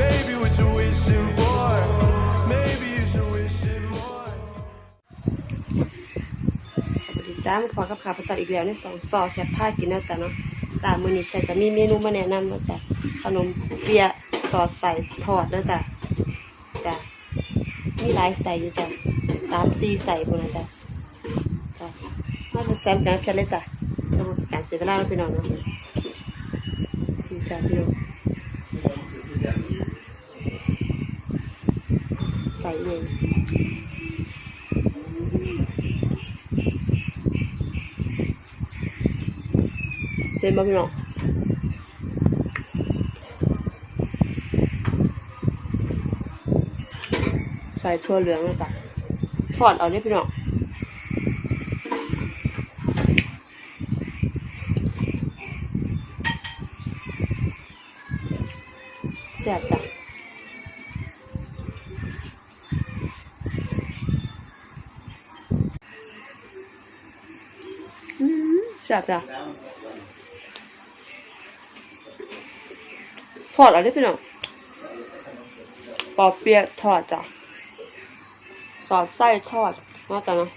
Baby, what you wishing for? Maybe you should wish it more. จ้ามาพอกับข้าวพระเจ้าอีกแล้วในสองซอแคปผ้ากินนะจ๊ะเนาะจ้ามือนี้แต่จะมีเมนูมาแนะนำนะจ๊ะขนมเปี๊ยะซอสใส่ทอดนะจ๊ะจ้ะมีหลายใส่อยู่จ้ะสามสี่ใส่พุ่นนะจ๊ะจ้ะมาจะแซมกันแค่เลยจ้ะ การเสียเวลาแล้วพี่น้องเนาะดีจ้ะพี่น้องใส่เลยเห็นบ้างเนาะใส่ถั่วเหลืองนะจ๊ะทอดเอาได้พี่น้องแซ่บจ้ะอืมแซ่บจ้ะทอดอาได้พี่น้องปอเปียะทอดจ้ะสอดไส้ทอดมาแต่นะ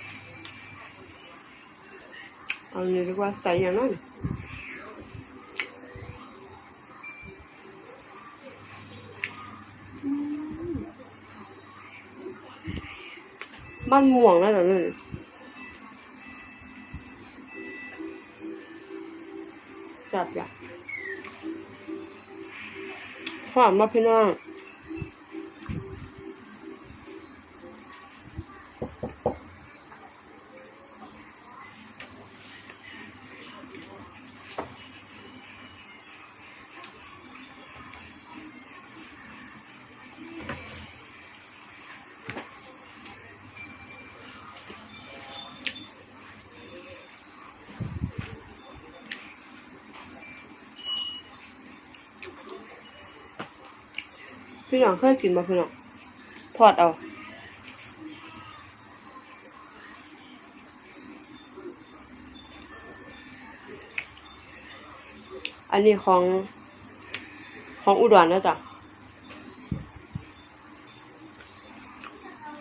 เอาเนี้ดีกว่าใส่อย่างนั้น บ้านม่วงแล้วแต่นั่นจับจ้ะหอมมาพี่น้อง พี่น้องเคยกินมาพี่น้องทอดเอาอันนี้ของของอุดรนะจ๊ะ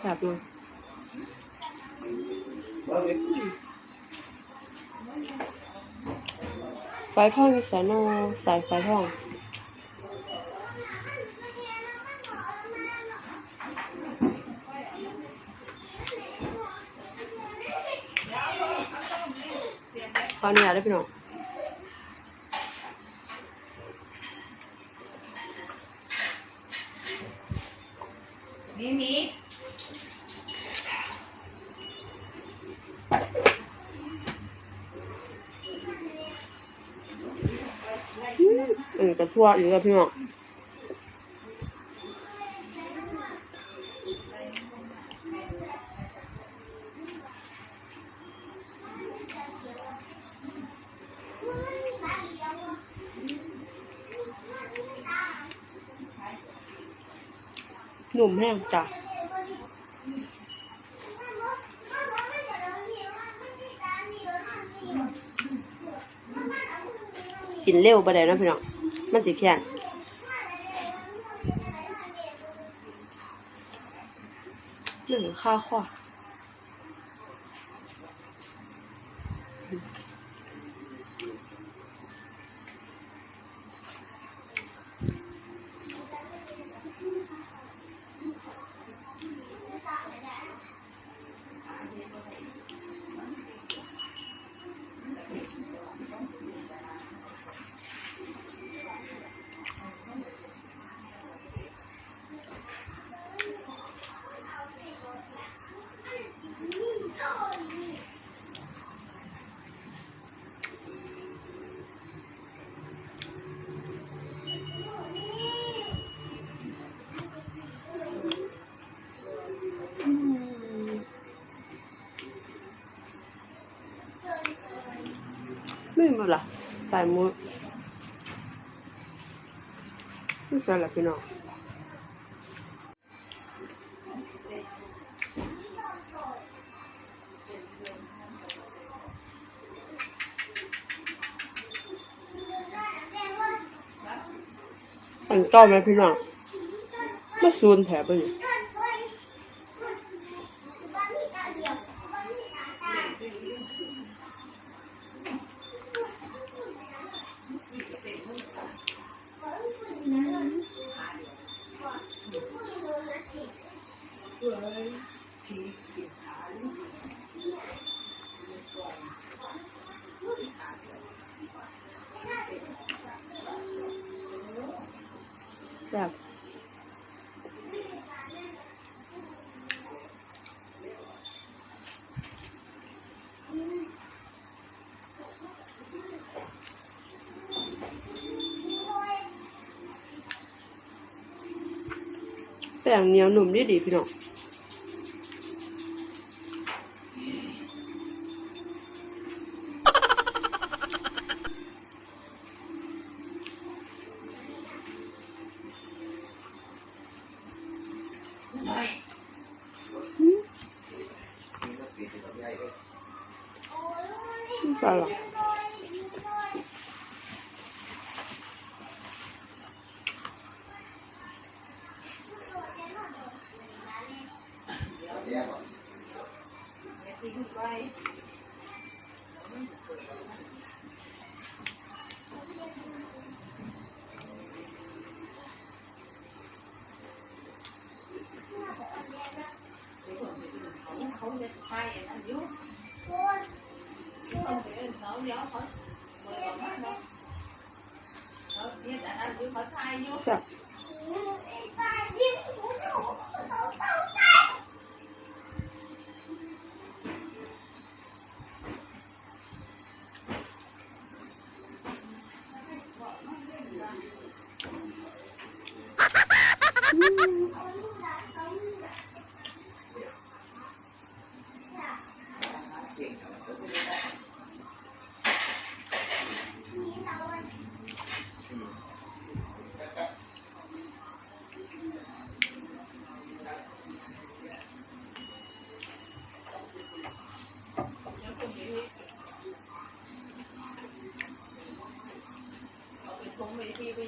แบบนึงไฟทองมีสายโนสายไฟทอง ขออนุญาตได้พี่น้องมีมีเออจะทั่วอยู่กับพี่น้อง นุ่มแห้งจ้ะกินเร็วไปเลยนะพี่น้อง มันสิแข็งหนึ่งข้าวข้อูล่ะใส่มือนี่ใส่ละพี่น้องอันต่อไหมพี่น้องมาซูนแถบไปอยู่ แบบแป้งเหนียวหนุ่มดีดีพี่น้อง ใช่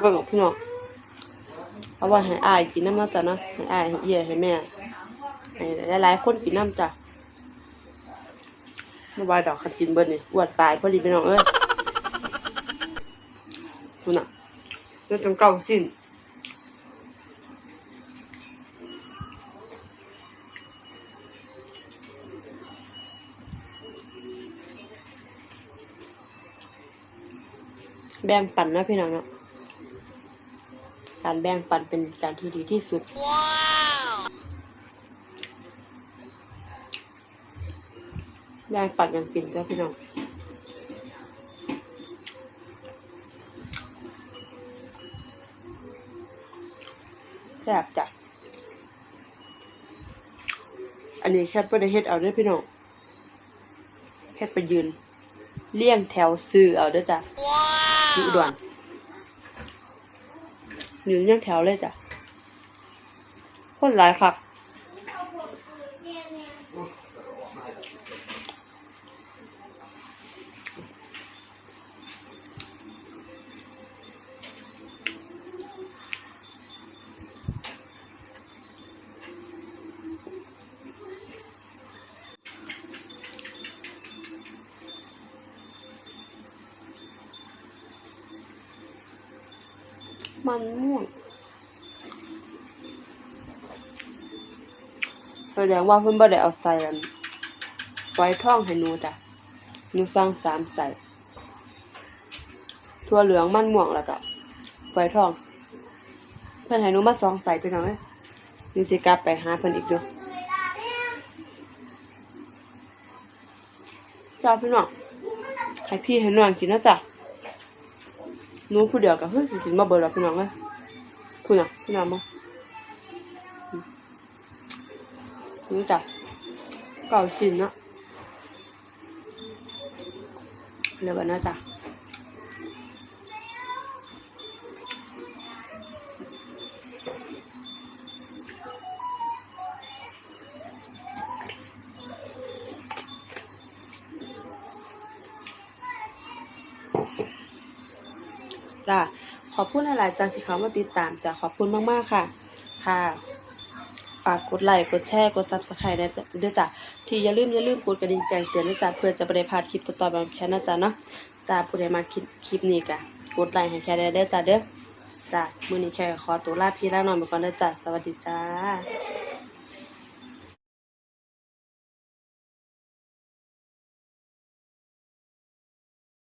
พี่น้องเอาไว้ให้อายกินน้ำนะจ้ะนะให้อายให้เอี่ยให้แม่ให้หลายๆคนกินน้ำจ้ะไม่ว่าดอกคันกินเบิดนี่อวนตายพอดีพี่น้องเอ้ยคุณน่ะเรื่องจังเก่าสิ้นแบ่งปั่นนะพี่น้องเนาะ การแบ่งปันเป็นการที่ดีที่สุด แบ่งปันกันกินจ้ะพี่น้องแซ่บจ้ะอันนี้แค่เพื่อได้เฮ็ดเอาเด้อพี่น้องแค่ไปยืน เลี่ยงแถวซื้อเอาเด้อจ้ะอยู่อุด่วน ยืนเลี่ยงแถวเลยจ้ะคนหลายคัก มันม่วงแสดงว่าเพิ่นบ่ได้เอาใส่อันฝอยทองให้หนูจ้ะหนูสั่งสามใส่ถั่วเหลืองมันม่วงแล้วก็ฝอยทอง เพิ่นให้หนูมาสองใส่ไปหน่อยหนูสิกลับไปหาเพิ่นอีกเด้อจ้าพี่น้องให้พี่ให้น้องกินนะจ้ะ หนูผู้เดียวกับเฮ้ยสิกินมาเบิดแล้วพี่น้องเอ้ยคุณอะพี่น้องมั้งนี่จ้ะเก่าสินนะเรียกว่าน่าจ้ะ จ้ะขอบคุณหลายๆจ้าที่เขามาติดตามจ้ะขอบคุณมากๆค่ะ ค่ะฝากกดไลค์กดแชร์กดซับสไครต์นะด้วยจ้ะที่อย่าลืมอย่าลืมกดกระดิ่งแจ้งเตือนด้วยจ้ะเพื่อจะไม่ได้พลาดคลิปต่อๆไปของแค่นะจ๊ะเนาะจ้าผู้ใดมาคลิปคลิปนี้กะกดไลค์ให้แค่ได้เด้จ้ะเด้อจ้ะมื้อนี้แค่ขอตัวลาพี่ลาน้องไปก่อนเด้จ้ะสวัสดีจ้า